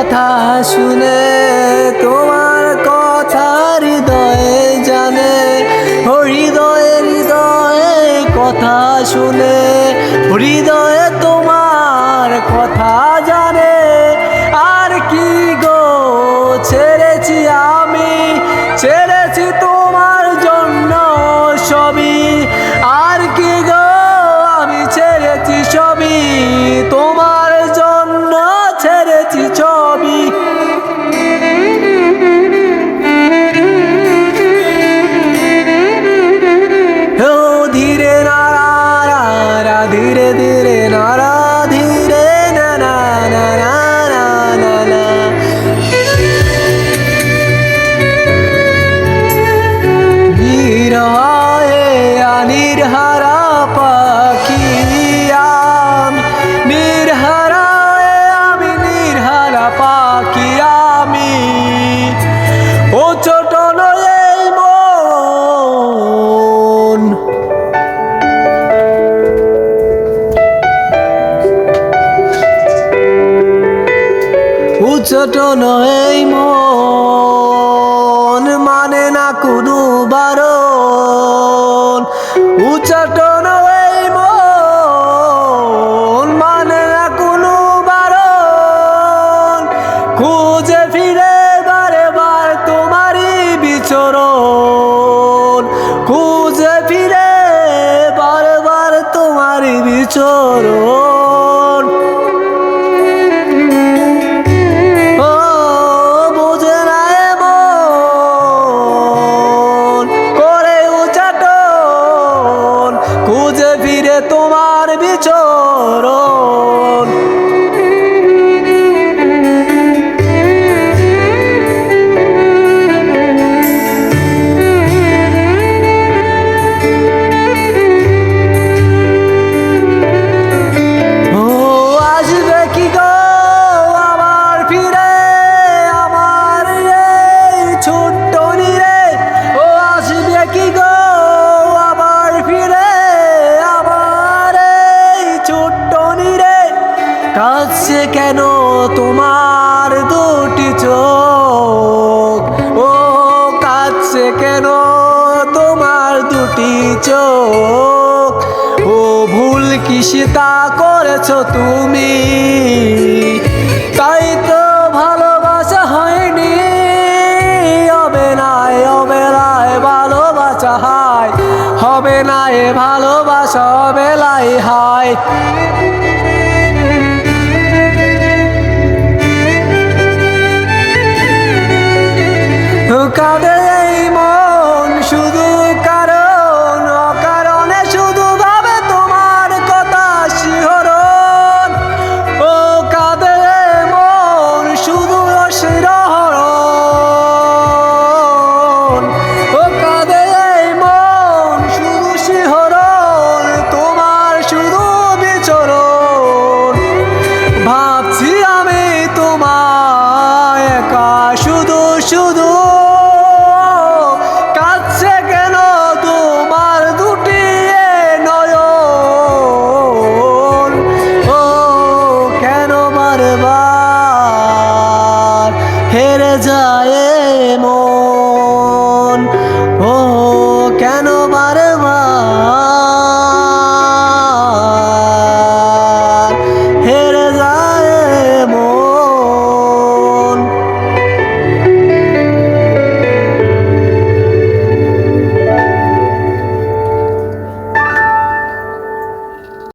কথা শুনে, তোমার কথা হৃদয়ে জানে, হৃদয়ে হৃদয়ে কথা শুনে, হৃদয়ে তোমার কথা জানে। আর কি গো, ছেড়েছি আমি, ছেড়ে উচ্চট নয় মন মানে না কোনো বারণ। উচ্চট নয় মন মানে না কোনো বারণ। খুঁজে ফিরে বারে বার তোমারই বিচরণ। খুঁজে ফিরে বারে বার তোমারই বিচরণ। তোমার কাছে কেন তোমার দুটি চোখ? ও কাছে কেন তোমার দুটি চোখ? ও, ভুল কি সীতা করেছ তুমি? তাই তো ভালোবাসা হয়নি। হবে এ অবেলায় ভালোবাসা হায়। হবে না এ ভালোবাসা, অবেলায় হায়।